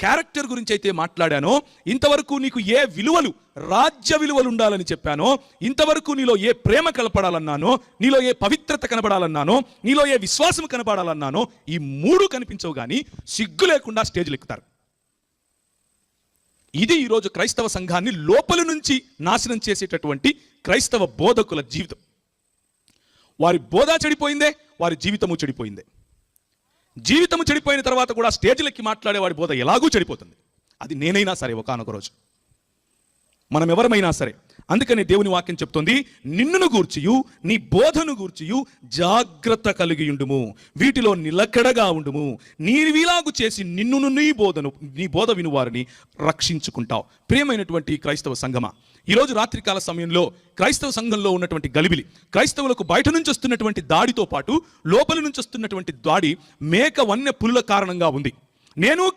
Character గురించి అయితే మాట్లాడానో ఇంతవరకు నీకు ఏ విలువలు రాజ్య విలువలు ఉండాలని చెప్పానో ఇంతవరకు నీలో ఏ ప్రేమ కనపడాలన్నానో నీలో ఏ పవిత్రత కనపడాలన్నానో నీలో ఏ విశ్వాసం కనపడాలన్నానో ఈ మూడు కనిపించవు కానీ సిగ్గు లేకుండా స్టేజ్లు ఎక్కుతారు. ఇది ఈరోజు క్రైస్తవ సంఘాన్ని లోపల నుంచి నాశనం చేసేటటువంటి క్రైస్తవ బోధకుల జీవితం. వారి బోధ చెడిపోయిందే వారి జీవితము చెడిపోయిందే. జీవితము చెడిపోయిన తర్వాత కూడా స్టేజ్లకి మాట్లాడేవాడి బోధ ఎలాగూ చెడిపోతుంది. అది నేనైనా సరే ఒకనొక రోజు. మనం ఎవరమైనా సరే అందుకని దేవుని వాక్యం చెప్తుంది నిన్నును గూర్చియు నీ బోధను గూర్చియు జాగ్రత్త కలిగి ఉండుము. వీటిలో నిలకడగా ఉండుము. నీవిలాగు చేసి నిన్నును నీ బోధను నీ బోధ వినువారిని రక్షించుకుంటావు. ప్రియమైనటువంటి క్రైస్తవ సంఘమా ఈరోజు రాత్రికాల సమయంలో క్రైస్తవ సంఘంలో ఉన్నటువంటి గలిబిలి క్రైస్తవులకు బయట నుంచి వస్తున్నటువంటి దాడితో పాటు లోపల నుంచి వస్తున్నటువంటి దాడి మేక వన్య పులుల కారణంగా ఉంది. నేను